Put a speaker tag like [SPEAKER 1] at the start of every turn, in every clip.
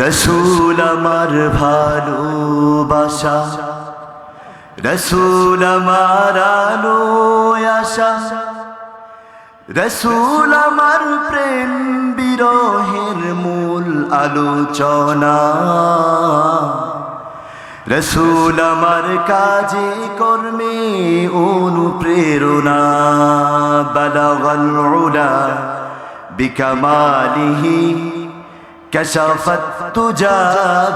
[SPEAKER 1] রসুল আমার ভালোবাসা, রসুল আমার আলো আশা রসুল আমার প্রেম বিরহের মূল আলোচনা, রসুল আমার কাজে কর্মে অনুপ্রেরণা উলা বিকমালিহি كشف التجى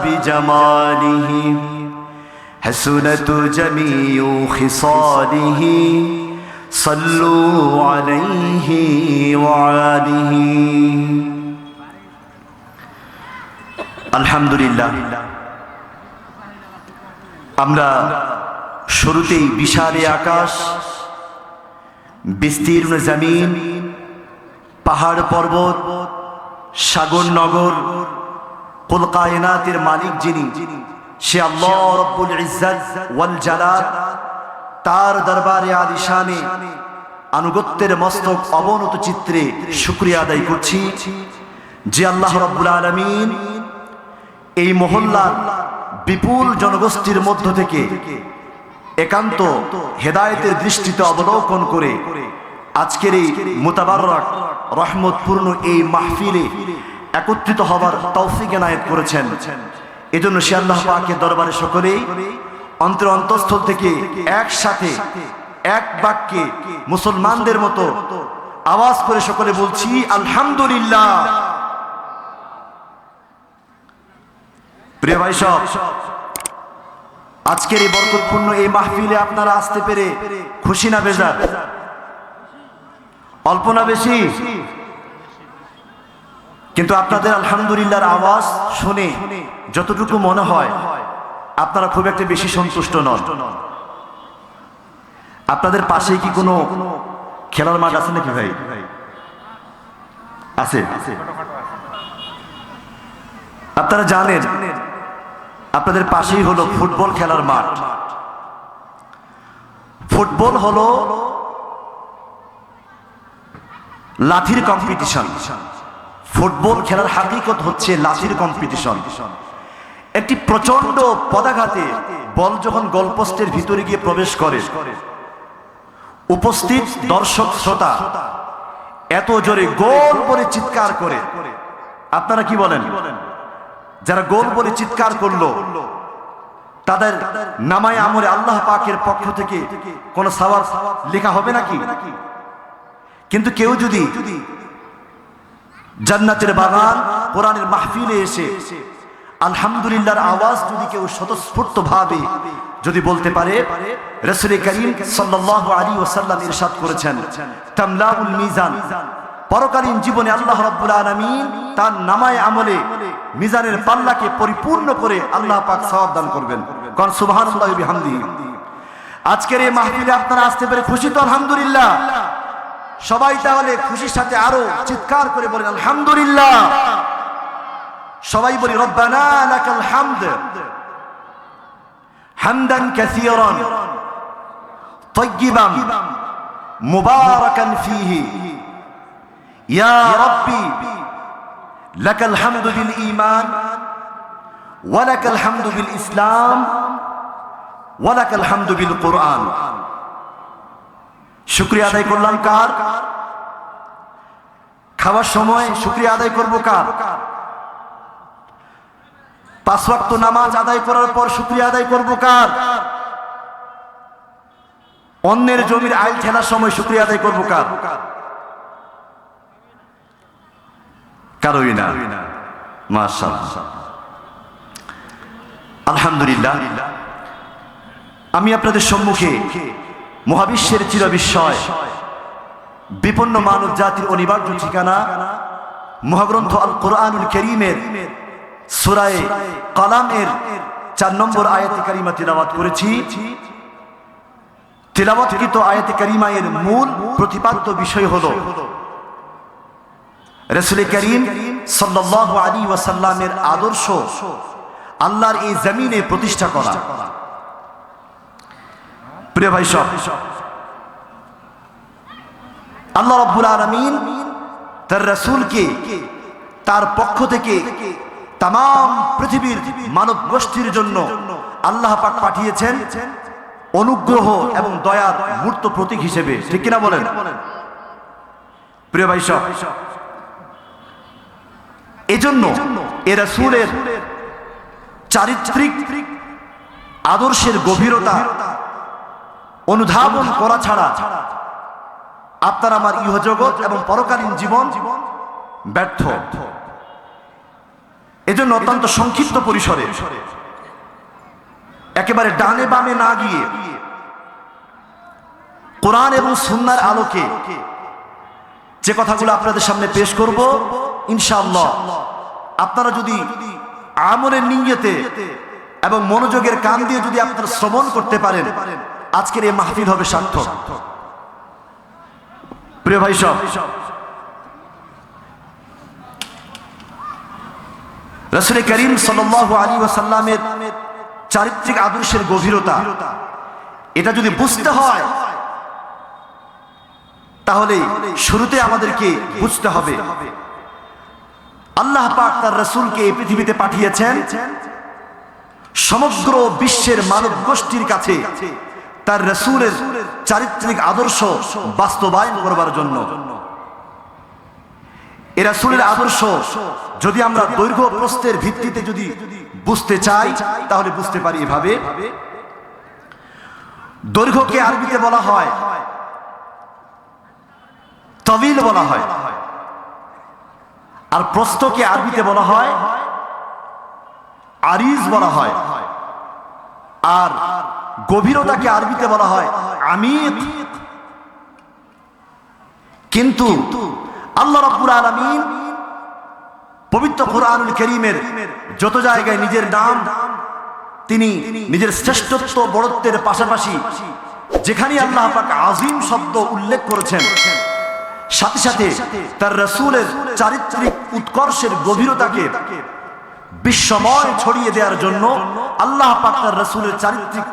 [SPEAKER 1] بجماله حسنت جميع خصاله صلوا عليه وعاله الحمد لله আমরা শুরুতেই বিশালে আকাশ বিস্তীর্ণ জমিন পাহাড় পর্বত সাগর নগর কুল কায়নাতের মালিক যিনি, সে আল্লাহ তার দরবারে আলিশানে আনুগত্যের মস্তক অবনত চিত্রে শুক্রিয়া আদায় করছি যে আল্লাহ রব্বুল আলমিন এই মহল্লার বিপুল জনগোষ্ঠীর মধ্য থেকে একান্ত হেদায়েতের দৃষ্টিতে অবলোকন করে আজকের এই মোতাবারক, রহমতপূর্ণ এই মাহফিলে একত্রিত হবার তৌফিক এনায়েত করেছেন। এজন্য সে আল্লাহ পাকের দরবারে সকলেই অন্তর অন্তঃস্থল থেকে একসাথে এক বাক্যে মুসলমানদের মতো আওয়াজ করে সকলে বলছি, আলহামদুলিল্লাহ। প্রিয় ভাই সব, আজকের এই বরকতপূর্ণ এই মাহফিলে আপনারা আসতে পেরে খুশি না বেজার? অল্প না বেশি? কিন্তু আপনাদের আলহামদুলিল্লাহর আওয়াজ শুনে যতটুকু মনে হয়, আপনারা খুব একটা বেশি সন্তুষ্ট নন। আপনাদের পাশে কি কোনো খেলার মাঠ আছে নাকি ভাই? আছে। আপনারা জানেন, আপনাদের পাশেই হলো ফুটবল খেলার মাঠ। ফুটবল হলো লাঠির কম্পিটিশন ফুটবল খেলার হাকিকত হচ্ছে লাঠির কম্পিটিশন একটি প্রচণ্ড পদাঘাতে বল যখন গোলপোস্টের ভিতরে গিয়ে প্রবেশ করে, উপস্থিত দর্শক শ্রোতা এত জোরে গোল বলে চিৎকার করে। আপনারা কি বলেন? যারা গোল বলে চিৎকার করল, তাদের নামায় আমরে আল্লাহ পাকের পক্ষ থেকে কোন সওয়াব লেখা হবে নাকি? কিন্তু কেউ যদি জান্নাতের বাগান কোরআনের মাহফিলে এসে আলহামদুলিল্লাহর আওয়াজ যদি কেউ স্বতঃস্ফূর্ত ভাবে যদি বলতে পারে, রসুল করিম সাল্লাল্লাহু আলাইহি ওয়াসাল্লাম ইরশাদ করেছেন, তামলাউল মিজান, পরকালীন জীবনে আল্লাহ রাব্বুল আলামিন তার নামায় আমলে মিজানের পাল্লাকে পরিপূর্ণ করে আল্লাহ পাক সওয়াব দান করবেন। কারণ বিহামদিহি। আজকের এই মাহফিলে আপনারা আসতে পেরে খুশি তো আলহামদুলিল্লাহ। সবাই তাহলে খুশির সাথে আরো চিৎকার করে বলেন আলহামদুলিল্লাহ সবাই বলি রব্বানা লাকাল হামদ হামদান কাসীরান طيبا مباركا فيه يا ربي لك الحمد بالإيمان ولك الحمد بالإسلام ولك الحمد بالقرآن শুক্রিয়া আদায় করলাম কার? খাওয়ার সময় শুক্রিয়া আদায় করব কার? পাঁচ ওয়াক্ত নামাজ আদায় করার পর শুক্রিয়া আদায় করব কার? অন্যের জমির আইল ঠেলার সময় শুক্রিয়া আদায় করব কার? কারোই না। আলহামদুলিল্লাহ। আমি আপনাদের সম্মুখে মহাবিশ্বের চির বিস্ময় বিপন্ন মানব জাতির অনিবার্য ঠিকানা মহাগ্রন্থ আল কোরআনুল করিমের সুরায় কালামের চার নম্বর আয়াতে কারিমা তিলাবাত করেছি। তিলাবাতকৃত আয়াতে কারিমা এর মূল প্রতিপাদ্য বিষয় হলো, রসুল করিম সাল্লাল্লাহু আলী ওয়াসাল্লামের আদর্শ আল্লাহর এই জমিনে প্রতিষ্ঠা করা। প্রিয় ভাই সব, আল্লাহ রব্বুল আলমিন তার রসুলকে, তার পক্ষ থেকে তাম পৃথিবীর মানব গোষ্ঠীর জন্য আল্লাহ পাক পাঠিয়েছেন অনুগ্রহ এবং দয়ার মূর্ত প্রতীক হিসেবে। ঠিক কিনা বলেন? প্রিয় ভাই সব, এজন্য এ রাসূলের চারিত্রিক আদর্শের গভীরতা অনুধাবন করা ছাড়া আপনার আমার ইহজগৎ এবং পরকালীন জীবন ব্যর্থ। এজন্য অত্যন্ত সংক্ষিপ্ত পরিসরে একেবারে ডানে বামে না গিয়ে কোরআন এবং সুন্নার আলোকে যে কথাগুলো আপনাদের সামনে পেশ করব, ইনশাআল্লাহ আপনারা যদি আমলের নিয়তে এবং মনোযোগের কান দিয়ে যদি আপনারা শ্রবণ করতে পারেন আজকের এই মাহফিল হবে সার্থক। প্রিয় ভাই সব। রসুল করিম সাল আলী ওয়াসাল্লামের চারিত্রিক আদর্শের গভীরতা, এটা যদি বুঝতে হয়, তাহলে শুরুতে আমাদেরকে বুঝতে হবে। আল্লাহ পাক তার রসুলকে এই পৃথিবীতে পাঠিয়েছেন সমগ্র বিশ্বের মানব গোষ্ঠীর কাছে। তার রসুলের চারিত্রিক আদর্শ বাস্তবায়ন করবার জন্য। এ রাসূলের আদর্শ যদি আমরা দৈর্ঘ্য প্রস্থের ভিত্তিতে যদি বুঝতে চাই, তাহলে বুঝতে পারি এভাবে। দৈর্ঘ্যকে আরবিতে বলা হয়, তবিল বলা হয়। আর প্রস্তকে আরবিতে বলা হয়, আরিজ বলা হয়। আর গভীরতাকে আরবিতে বলা হয় আমিত কিন্তু আল্লাহ রাব্বুল আলামিন পবিত্র কোরআনুল করিমের যত জায়গায় নিজের নাম, তিনি নিজের শ্রেষ্ঠত্ব বড়ত্বের পাশাপাশি যেখানে আল্লাহ আজিম শব্দ উল্লেখ করেছেন, সাথে সাথে তার রসুলের চারিত্রিক উৎকর্ষের গভীরতাকে বিশ্বময় ছড়িয়ে দেওয়ার জন্য আল্লাহ পাক তার রসুলের চারিত্রিক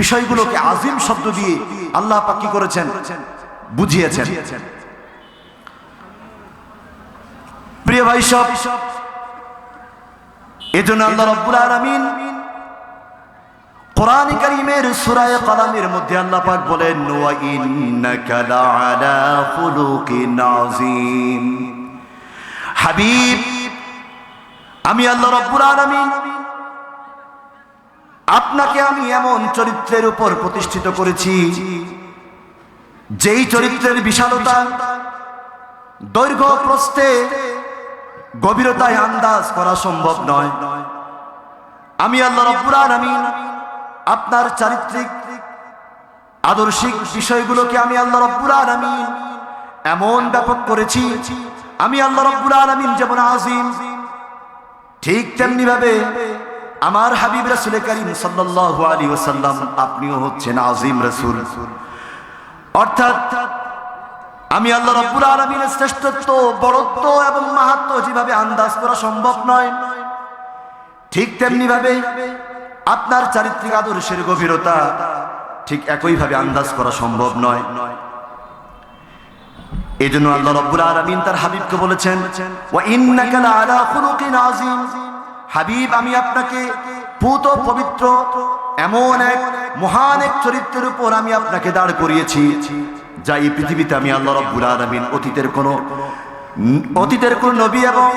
[SPEAKER 1] বিষয়গুলোকে আজিম শব্দ দিয়ে আল্লাহ পাক কি করেছেন? বুঝিয়েছেন। প্রিয় ভাই সব, এজন্য আল্লাহ রব্বুল আলামিন কোরআন কারীমের সূরা কলামের মধ্যে আল্লাহ পাক বলেন, ওয়া ইন্নাকা লাআলা খুলুকিন আযীম। হাবিব, আমি আল্লাহ রব্বুল আলামিন আপনাকে আমি এমন চরিত্রের উপর প্রতিষ্ঠিত করেছি, যেই চরিত্রের বিশালতা দৈর্ঘ্য প্রস্থে গভীরতায় আন্দাজ করা সম্ভব নয়। আমি আল্লাহ রব্বুল আমি আপনার চারিত্রিক, আদর্শিক বিষয়গুলোকে আমি আল্লাহ রব্বুল আমি এমন ব্যাপক করেছি, আমি আল্লাহ রব্বুল আলামিন যেমন আজিম, ঠিক তেমনি ভাবে আমার হাবিব রাসূল করিম সাল্লাল্লাহু আলাইহি ওয়াসাল্লাম, আপনিও হচ্ছেন আজিম রাসূল। অর্থাৎ আমি আল্লাহ রব্বুল আলমিনের শ্রেষ্ঠত্ব, বড়ত্ব এবং মাহাত্ম যেভাবে আন্দাজ করা সম্ভব নয়, ঠিক তেমনি ভাবে আপনার চারিত্রিক আদর্শের গভীরতা ঠিক একইভাবে আন্দাজ করা সম্ভব নয়। এই জন্য আল্লাহ রব্বুল আলমিন তার হাবিবকে বলেছেন, ওয়া ইন্নাকা লাআলা খুলুকিন আযীম। হাবিব, আমি আপনাকে পুত পবিত্র এমন এক মহান এক চরিত্রের উপর আমি আপনাকে দাঁড় করিয়েছি, যা এই পৃথিবীতে আমি আল্লাহ রব্বুল আলামিন অতীতের কোন অতীতের কোন নবী এবং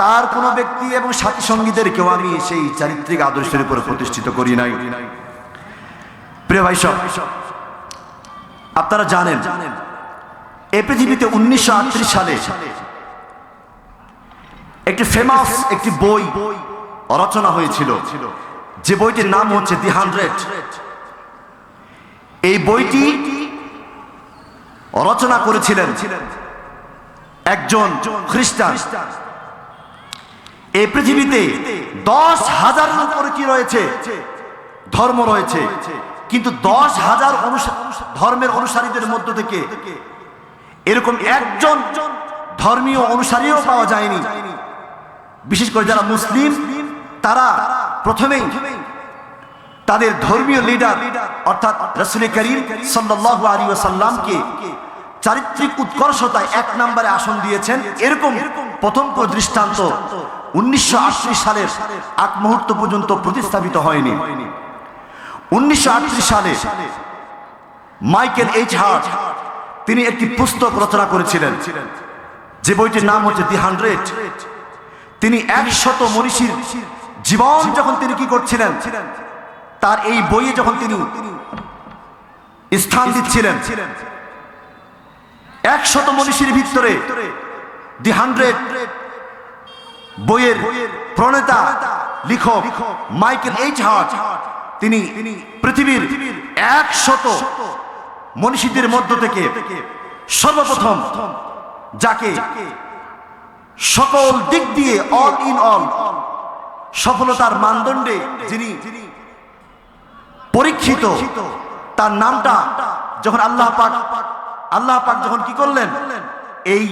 [SPEAKER 1] তার কোন ব্যক্তি এবং সাথী সঙ্গীদেরকেও আমি সেই চারিত্রিক আদর্শের উপর প্রতিষ্ঠিত করি নাই। প্রিয় ভাই সব, আপনারা জানেন, এ পৃথিবীতে উনিশশো সালে একটি ফেমাস একটি বই রচনা হয়েছিল। যে বইটির নাম হচ্ছে দি হান্ড্রেড এই বইটি রচনা করেছিলেন একজন খ্রিস্টান। এই পৃথিবীতে দশ হাজারের উপরে কি রয়েছে? ধর্ম রয়েছে। কিন্তু দশ হাজার ধর্মের অনুসারীদের মধ্য থেকে এরকম একজন ধর্মীয় অনুসারীও পাওয়া যায়নি। বিশেষ করে যারা মুসলিম, তারা প্রথমেই তাদের ধর্মীয় লিডার অর্থাৎ রসুল করিম সাল্লাল্লাহু আলাইহি ওয়াসাল্লামকে চারিত্রিক উৎকর্ষতায় এক নম্বরে আসন দিয়েছেন। এরকম প্রথম দৃষ্টান্ত উনিশশো আশি সালের আগ মুহূর্ত পর্যন্ত প্রতিস্থাপিত হয়নি। উনিশশো সালে মাইকেল এইচ হার্ট তিনি একটি পুস্তক রচনা করেছিলেন। যে বইটির নাম হচ্ছে দি হান্ড্রেড। তিনি একশত মনীষীর জীবন যখন তিনি কি করছিলেন? তার এই বইয়ে যখন তিনি স্থান দিচ্ছিলেন, একশত মনীষীর ভিতরে দি হান্ড্রেড বইয়ের প্রণেতা, লিখক মাইকেল এইচ হার্ট, তিনি পৃথিবীর একশত মনীষীদের মধ্য থেকে সর্বপ্রথম যাকে সকল দিক দিয়ে অল ইন অল সফলতার মানদণ্ডে যিনি পরীক্ষিত, তার নামটা যখন আল্লাহ পাক আল্লাহ পাক যখন কি করলেন? এই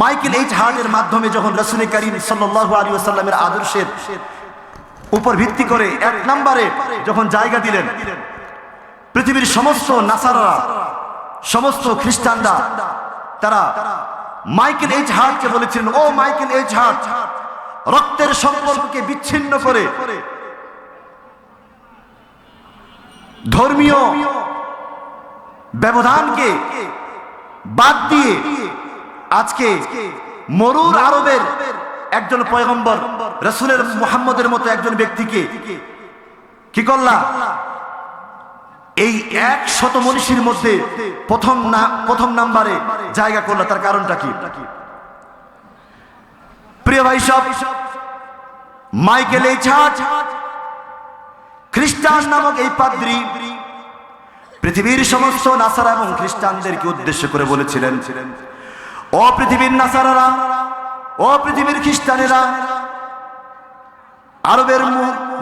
[SPEAKER 1] মাইকেল এইচ হার্টের মাধ্যমে যখন রসুল করিম সাল্লাল্লাহু আলী আসাল্লামের আদর্শের উপর ভিত্তি করে এক নম্বরে যখন জায়গা দিলেন, পৃথিবীর সমস্ত নাসাররা, সমস্ত খ্রিস্টানরা, তারা মাইকেল এইচ হার্টকে বলেছিলেন, ও মাইকেল এইচ হার্ট, রক্তের সম্পর্ককে বিচ্ছিন্ন করে। ধর্মীয় ব্যবধানকে বাদ দিয়ে আজকে মরুর আরবের একজন পয়গম্বর, রসুলের মোহাম্মদের মতো একজন ব্যক্তিকে কি করলা? এই এক শত মনীষীর মধ্যে প্রথম না, প্রথম নাম্বারে জায়গা করল, তার কারণটা কি? প্রিয় ভাই সব, মাইকেল এই ছাড় খ্রিস্টান নামক এই পাদ্রী পৃথিবীর সমস্ত নাসারা এবং খ্রিস্টানদেরকে উদ্দেশ্য করে বলেছিলেন, ও পৃথিবীর নাসারারা, ও পৃথিবীর খ্রিস্টানেরা, আরবের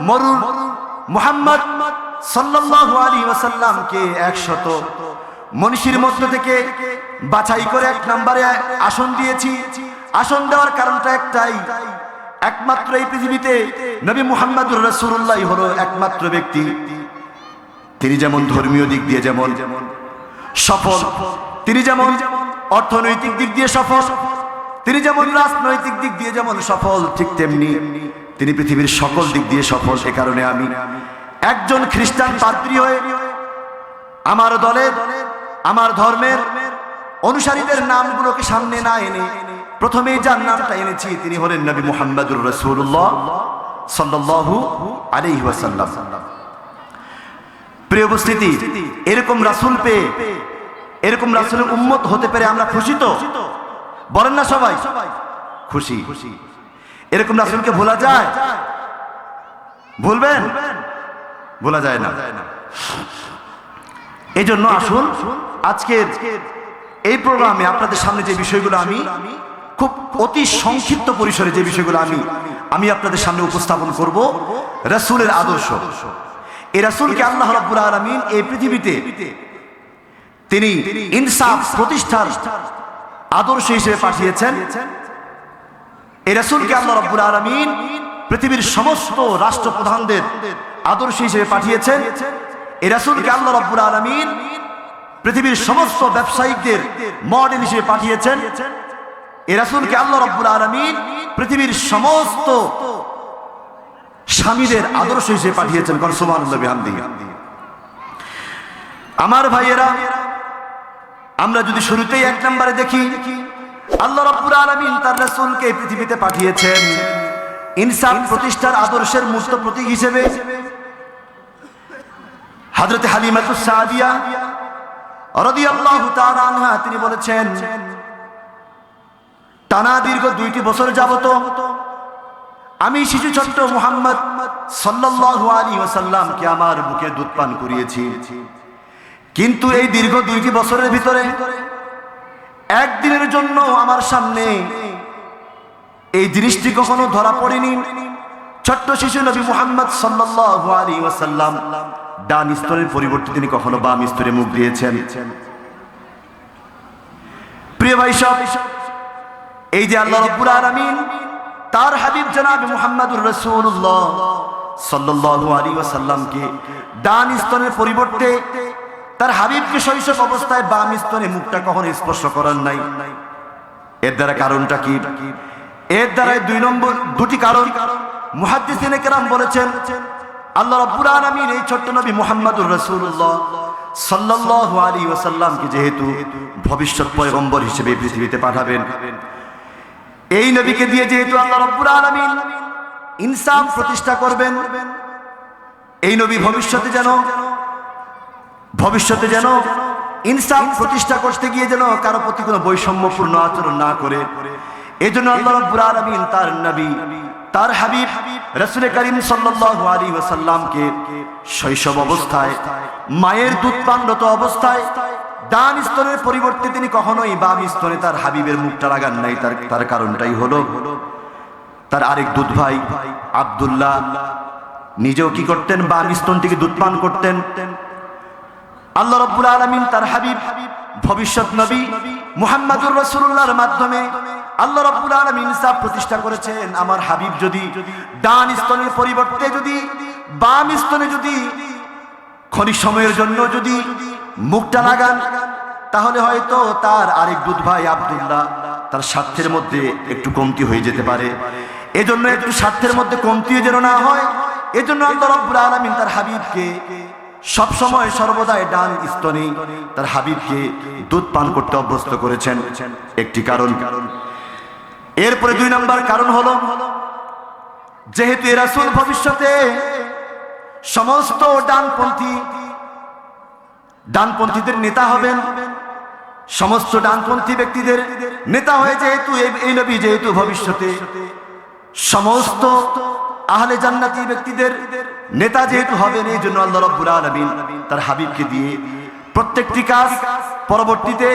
[SPEAKER 1] মরুর মুহাম্মদ সাল্লাল্লাহু আলাইহি ওয়াসাল্লামকে একশত। মনীষীর মধ্য থেকে বাছাই করে এক নম্বরে আসন দিয়েছি। আসন দেওয়ার কারণটা একটাই, একমাত্র এই পৃথিবীতে নবী মুহাম্মদুর রাসূলুল্লাহ হলো একমাত্র ব্যক্তি। তিনি যেমন ধর্মীয় দিক দিয়ে যেমন সফল, তিনি যেমন অর্থনৈতিক দিক দিয়ে সফল, তিনি যেমন রাজনৈতিক দিক দিয়ে যেমন সফল, ঠিক তেমনি তিনি পৃথিবীর সকল দিক দিয়ে সফল, এ কারণে আমি একজন খ্রিস্টান পাদ্রী হয়ে আমার দলের আমার ধর্মের অনুসারীদের নামগুলোকে সামনে না এনে প্রথমেই যার নামটা এনেছি তিনি হলেন নবী মুহাম্মদুর রসুল্লাহ সাল্লাল্লাহু আলাইহি ওয়াসাল্লাম। প্রিয় উপস্থিতি, এরকম রাসূল পেয়ে, এরকম রাসূলের উম্মত হতে পেরে আমরা খুশি তো? বলেন না সবাই। খুশি। এরকম রাসূলকে ভোলা যায়? ভুলবেন? ভোলা যায় না। এই জন্য আসুন আজকের এই প্রোগ্রামে আপনাদের সামনে যে বিষয়গুলো আমি খুব অতি সংক্ষিপ্ত পরিসরে যে বিষয়গুলো আমি আমি আপনাদের সামনে উপস্থাপন করব রাসূলের আদর্শ। এই রাসূলকে আল্লাহ রাব্বুল আলামিন এই পৃথিবীতে তিনি ইনসাফ প্রতিষ্ঠার আদর্শ হিসেবে পাঠিয়েছেন। এই রাসূলকে আল্লাহ রাব্বুল আলামিন পৃথিবীর সমস্ত রাষ্ট্রপ্রধানদের আদর্শ হিসেবে পাঠিয়েছেন। এই রাসূলকে আল্লাহ রাব্বুল আলামিন পৃথিবীর সমস্ত ব্যবসায়িকদের মডেল হিসেবে পাঠিয়েছেন। এই রাসূলকে আল্লাহ রাব্বুল আলামিন পৃথিবীর সমস্ত স্বামীদের আদর্শ হিসেবে পাঠিয়েছেন। কোন সুবহানাল্লাহ বিহামদিহি আমার ভাইয়েরা, আমরা যদি শুরুতেই এক নম্বরে দেখি, আল্লাহ রাব্বুল আলামিন তার রাসূলকে পৃথিবীতে পাঠিয়েছেন। ইনসাফ প্রতিষ্ঠার আদর্শের মূর্ত প্রতীক হিসেবে হযরত হালিমাতুস আনহা তিনি বলেছেন, টানা দীর্ঘ দুইটি বছর যাবত আমি শিশু ছোট্ট মুহাম্মদ সাল্লাল্লাহু আলাইহি ওয়াসাল্লামকে আমার বুকে দুধ পান করিয়েছি। কিন্তু এই দীর্ঘ দুইটি বছরের ভিতরে একদিনের জন্য আমার সামনে এই জিনিসটি কখনো ধরা পড়েনি। ছোট্ট শিশু নবী মুহাম্মদ সাল্লাল্লাহু আলাইহি ওয়াসাল্লাম ডান স্তরের পরিবর্তে তিনি কখনো বাম স্তরে মুখ দিয়েছেন। প্রিয় ভাই সব, এই যে আল্লাহ রাব্বুল আলামিন, তার হাবিব জনাব মুহাম্মদুর রাসূলুল্লাহ সাল্লাল্লাহু আলাইহি ওয়াসাল্লামকে ডান স্তরের পরিবর্তে তার হাবিবকে শৈশব অবস্থায় বাম স্তনে মুখটা কখনো স্পর্শ করার নাই। এর দ্বারা কারণটা কি? এর দ্বারাই দুই নম্বর, দুটি কারণ। মুহাদ্দিসিনে কেরাম বলেছেন, আল্লাহ রাব্বুল আলামিন এই ছোট্ট নবী মুহাম্মদুর রাসূলুল্লাহ সাল্লাল্লাহু আলাইহি ওয়াসাল্লামকে যেহেতু ভবিষ্যৎ পয়গম্বর হিসেবে পৃথিবীতে পাঠাবেন, এই নবীকে দিয়ে যেহেতু আল্লাহ রাব্বুল আলামিন ইনসাফ প্রতিষ্ঠা করবেন, এই নবী ভবিষ্যতে যেন ভবিষ্যতে যেন ইনসাফ প্রতিষ্ঠা করতে গিয়ে যেন কারও প্রতি কোনো বৈষম্যপূর্ণ আচরণ না করে এজন্য আল্লাহ আলামিন তার নবী, তার হাবিব রাসূল সাল্লাল্লাহু আলাইহি ওয়াসাল্লামকে শৈশব অবস্থায়, মায়ের দুধ পানরত অবস্থায়, ডান স্তনের পরিবর্তে তিনি কখনোই বাম স্তনে তার হাবিবের মুখটা লাগান নাই। তার তার কারণটাই হলো, তার আরেক দুধ ভাই আব্দুল্লাহ, নিজেও কি করতেন? বাম স্তন থেকে দুধ পান করতেন। আল্লাহ রব্বুল আলমিন তার হাবিব, ভবিষ্যৎ নবী মুহাম্মাদুর রসুল্লাহর মাধ্যমে আল্লাহ রব্বুল আলমিন ইনসাফ প্রতিষ্ঠা করেছেন। আমার হাবিব যদি ডান স্তনের পরিবর্তে যদি বাম স্তনে যদি ক্ষণিক সময়ের জন্য যদি মুখটা লাগান, তাহলে হয়তো তার আরেক দুধ ভাই আব্দুল্লাহ তার স্বার্থের মধ্যে একটু কমতি হয়ে যেতে পারে। এজন্য একটু স্বার্থের মধ্যে কমতিও যেন না হয়, এজন্য আল্লাহ রব্বুল আলমিন তার হাবিবকে সব সময় সর্বদাই ডান স্তনে তার হাবিবকে দুধ পান করতে অভ্যস্ত করেছেন। একটি কারণ। কারণ এরপরে দুই নম্বর কারণ হলো, যেহেতু এ রাসূল ভবিষ্যতে সমস্ত ডানপন্থী, ডানপন্থীদের নেতা হবেন। সমস্ত ডানপন্থী ব্যক্তিদের নেতা হয়ে যেহেতু এই নবী যেহেতু ভবিষ্যতে সমস্ত আহলে জান্নাতি ব্যক্তিদের নেতা যেহেতু হবেন, এই জন্য আল্লাহ রব্বুল আলামিন তার হাবিবকে দিয়ে প্রত্যেকটি কাজ পরবর্তীতে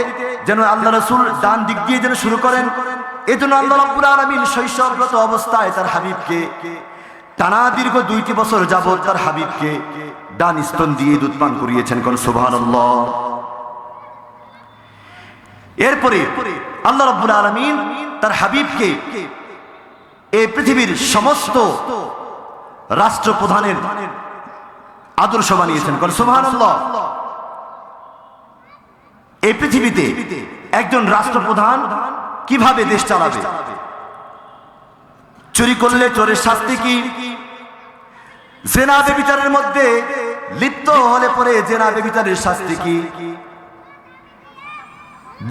[SPEAKER 1] যেন আল্লাহ রসুল ডান দিক দিয়ে যেন শুরু করেন। এই জন্য আল্লাহ রব্বুল আলামিন শৈশবরত অবস্থায় তার হাবিবকে টানা দীর্ঘ দুইটি বছর যাবৎ তার হাবিবকে ডান স্তন দিয়ে দুধ পান করিয়েছেন। কোন সুবহানাল্লাহ। এরপরে আল্লাহ রব্বুল আলামিন তার হাবিবকে এই পৃথিবীর সমস্ত রাষ্ট্রপ্রধানের আদর্শ বানিয়েছেন। কোন সুবহানাল্লাহ। এই পৃথিবীতে একজন রাষ্ট্রপ্রধান কীভাবে দেশ চালাবে? চুরি করলে চোরের শাস্তি কি? জেনা বেবিচারের মধ্যে লিপ্ত হলে পরে জেনা বেবিচারের শাস্তি কি?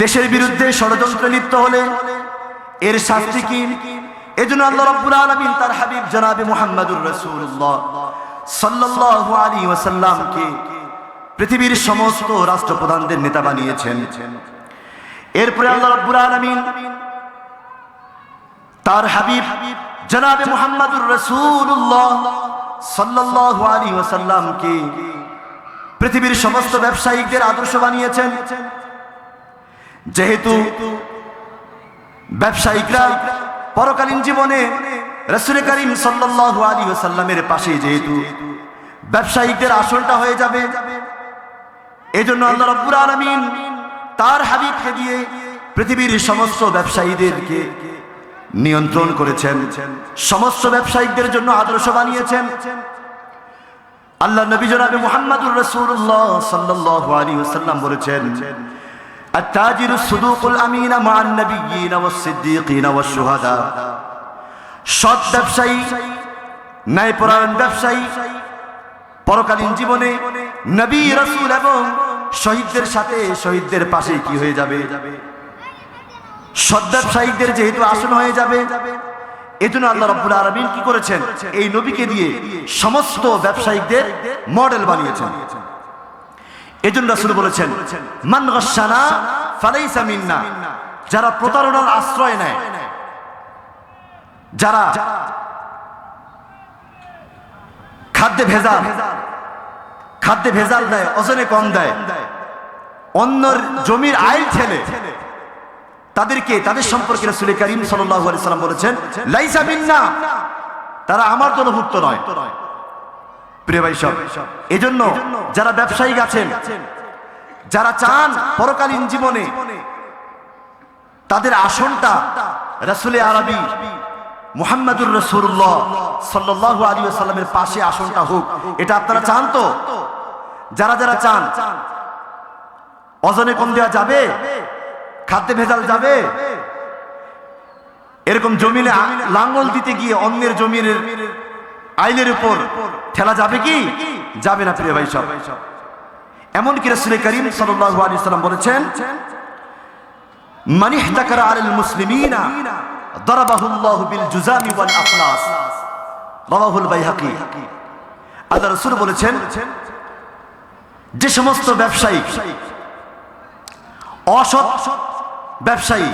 [SPEAKER 1] দেশের বিরুদ্ধে ষড়যন্ত্র লিপ্ত হলে এর শাস্তি কি? এজন্য আল্লাহ রাব্বুল আলামিন তার হাবিব জনাবে মুহাম্মাদুর রাসূলুল্লাহ সাল্লাল্লাহু আলাইহি ওয়াসাল্লামকে পৃথিবীর সমস্ত রাষ্ট্রপ্রধানদের নেতা বানিয়েছেন। এরপরে আল্লাহ রাব্বুল আলামিন তার হাবিব জনাবে মুহাম্মাদুর রাসূলুল্লাহ সাল্লাল্লাহু আলাইহি ওয়াসাল্লামকে পৃথিবীর সমস্ত ব্যবসায়িকদের আদর্শ বানিয়েছেন। যেহেতু ব্যবসায়িকরা পরকালীন জীবনে রসুল করিম সাল্লাল্লাহু আলাইহি ওয়াসাল্লামের পাশে যেহেতু ব্যবসায়িকদের আসনটা হয়ে যাবে, এজন্য আল্লাহ রাব্বুল আলামিন তার হাবিবকে দিয়ে পৃথিবীর সমস্ত ব্যবসায়ীদেরকে নিয়ন্ত্রণ করেছেন, সমস্ত ব্যবসায়িকদের জন্য আদর্শ বানিয়েছেন। আল্লাহ নবী জনাবে মুহাম্মাদুর রাসূলুল্লাহ সাল্লাল্লাহু আলাইহি ওয়াসাল্লাম বলেছেন التاجر الصدوق الأمين مع النبيين والصديقين والشهداء সৎ ব্যবসায়ী ন্যায়পরায়ণ ব্যবসায়ী পরকালীন জীবনে নবী রাসূল এবং শহীদদের সাথে শহীদদের পাশে কি হয়ে যাবে সৎ ব্যবসায়িকদের যেহেতু আসন হয়ে যাবে এজন্য আল্লাহ রাব্বুল আলামিন কি করেছেন এই নবীকে দিয়ে সমস্ত ব্যবসায়িকদের মডেল বানিয়েছেন এজন্য রাসূল বলেছেন, মান গাশানা ফালাইসা মিন্না। যারা প্রতারণার আশ্রয় নেয়, যারা খাদ্যে ভেজাল খাদ্যে ভেজাল দেয়, ওজনে কম দেয়, অন্যর জমির আইল ছেলে তাদেরকে, তাদের সম্পর্কে রাসূল করিম আলাইহি সাল্লাম বলেছেন, লাইসা মিন্না। তারা আমার দলভুক্ত নয়। প্রিয় ভাই সব, এজন্য যারা ব্যবসায়ী আছেন, যারা চান পরকালীন জীবনে তাদের আসনটা রাসূলে আরবি মুহাম্মাদুর রাসূলুল্লাহ সাল্লাল্লাহু আলাইহি ওয়াসাল্লামের পাশে আসনটা হোক, এটা আপনারা চান তো? যারা যারা চান, ওজনে কম দেওয়া যাবে, খাদ্যে ভেজাল যাবে, এরকম জমিনে লাঙ্গল দিতে গিয়ে অন্যের জমিনের আইনের উপর ঠেলা যাবে কি? যাবে না প্রিয় ভাই সব। এমনকি রাসূল করিম সাল্লাল্লাহু আলাইহি সাল্লাম বলেছেন, মান ইহতাকারা আলাল মুসলিমিনা দরাবাহুল্লাহু বিল জুজামি ওয়াল আফলাস। রাওয়াহুল বাইহাকি। আল্লাহ রাসূল বলেছেন, যে সমস্ত ব্যবসায়ী, অসৎ ব্যবসায়ী,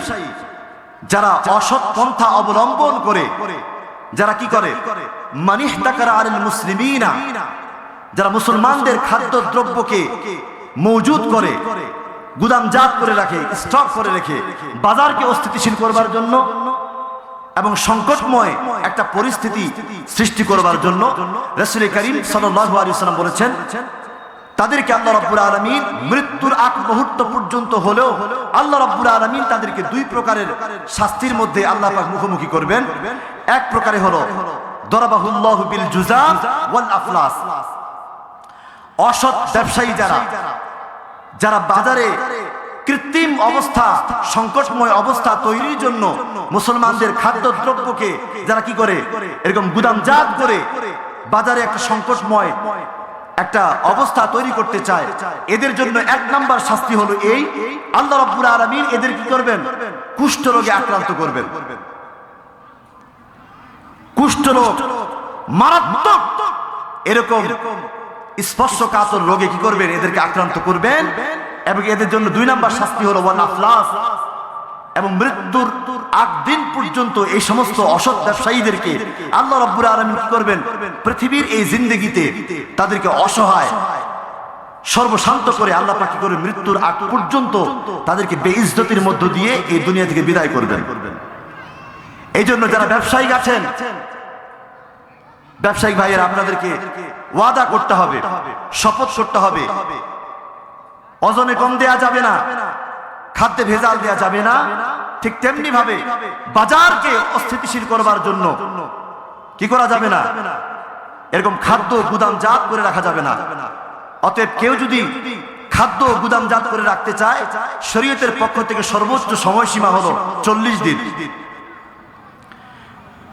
[SPEAKER 1] যারা অসৎ পন্থা অবলম্বন করে যারা কি করে? যারা মুসলমানদের খাদ্য দ্রব্যকে মজুদ করে গুদামজাত করে রাখে, স্টক করে রেখে, বাজারকে অস্থিতিশীল করবার জন্য এবং সংকটময় একটা পরিস্থিতি সৃষ্টি করবার জন্য রসুল করিম সাল্লাম বলেছেন তাদেরকে আল্লাহ রাব্বুল আলামিন মৃত্যুর আগ মুহূর্ত পর্যন্ত হলেও আল্লাহ রাব্বুল আলামিন তাদেরকে দুই প্রকারের শাস্তির মধ্যে আল্লাহ পাক মুখোমুখি করবেন। এক প্রকারে হলো, দরাবাহুল্লাহু বিল আফলাস। অসৎ ব্যবসায়ী যারা যারা বাজারে কৃত্রিম অবস্থা, সংকটময় অবস্থা তৈরির জন্য মুসলমানদের খাদ্য দ্রব্যকে যারা কি করে, এরকম গুদামজাত করে বাজারে একটা সংকটময় একটা অবস্থা তৈরি করতে চায়। এদের জন্য এক নাম্বার শাস্তি হলো এই, আল্লাহ রাব্বুল আলামিন এদের কি করবেন? কুষ্ঠ রোগে আক্রান্ত করবেন। কুষ্ঠ রোগ মারাত্মক। এরকম স্পর্শকাতর রোগে কি করবেন? এদেরকে আক্রান্ত করবেন। এবং এদের জন্য দুই নাম্বার শাস্তি হলো ওয়াল আফলাস। এবং মৃত্যুর আগ দিন পর্যন্ত এই সমস্ত অসৎ ব্যবসায়ীদেরকে আল্লাহ রব্বুর আলমিন কি করবেন? পৃথিবীর এই জিন্দগিতে তাদেরকে অসহায়, সর্বশান্ত করে আল্লাহ কি করে মৃত্যুর আগ পর্যন্ত তাদেরকে বেইজ্জতির মধ্য দিয়ে এই দুনিয়া থেকে বিদায় করবেন। এই জন্য যারা ব্যবসায়িক আছেন, ব্যবসায়িক ভাইয়ের, আপনাদেরকে ওয়াদা করতে হবে, শপথ করতে হবে। অজনে কম দেয়া যাবে না। খাদ্যে ভেজাল দেয়া যাবে না। ঠিক তেমনি ভাবে বাজারকে অস্থিতিশীল করবার জন্য কি করা যাবে না? এরকম খাদ্য গুদামজাত করে রাখা যাবে না। অতএব কেউ যদি খাদ্য গুদামজাত করে রাখতে চায়, শরীয়তের পক্ষ থেকে সর্বোচ্চ সময়সীমা হলো চল্লিশ দিন।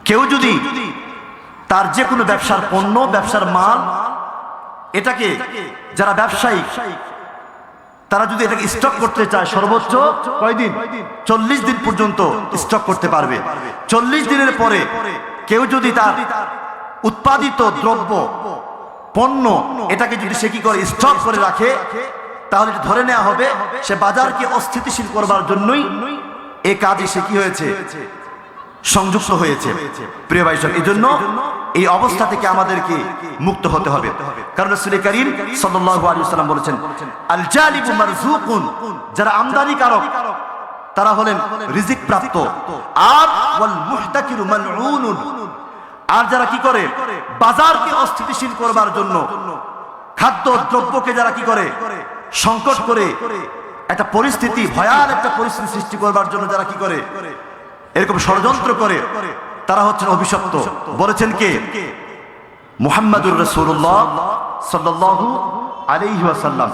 [SPEAKER 1] কেউ যদি তার যে কোনো ব্যবসার পণ্য, ব্যবসার মাল, এটাকে যারা ব্যবসায়ী তারা যদি এটাকে স্টক করতে চায় সর্বোচ্চ কয়দিন? চল্লিশ দিন পর্যন্ত স্টক করতে পারবে। চল্লিশ দিনের পরে কেউ যদি তার উৎপাদিত দ্রব্য, পণ্য এটাকে যদি সে কি করে স্টক করে রাখে, তাহলে ধরে নেওয়া হবে, সে বাজারকে অস্থিতিশীল করবার জন্যই এ কাজে সে কি হয়েছে? সংযুক্ত হয়েছে। প্রিয় ভাই এই জন্য এই অবস্থা থেকে আমাদেরকে মুক্ত হতে হবে। কারণ রাসূল করিম ওয়াসাল্লাম বলেছেন যারা আমদানিকারক তারা হলেন রিজিক প্রাপ্ত। আর আর যারা কি করে, বাজারকে অস্থিতিশীল করবার জন্য, খাদ্য দ্রব্যকে যারা কি করে, সংকট করে, একটা পরিস্থিতি, ভয়াল একটা পরিস্থিতি সৃষ্টি করবার জন্য যারা কি করে এরকম ষড়যন্ত্র করে তারা হচ্ছেন অভিশপ্ত। বলেছেন কে? মুহাম্মাদুর রসুল্লাহ সাল্লাল্লাহু আলাইহি ওয়াসাল্লাম।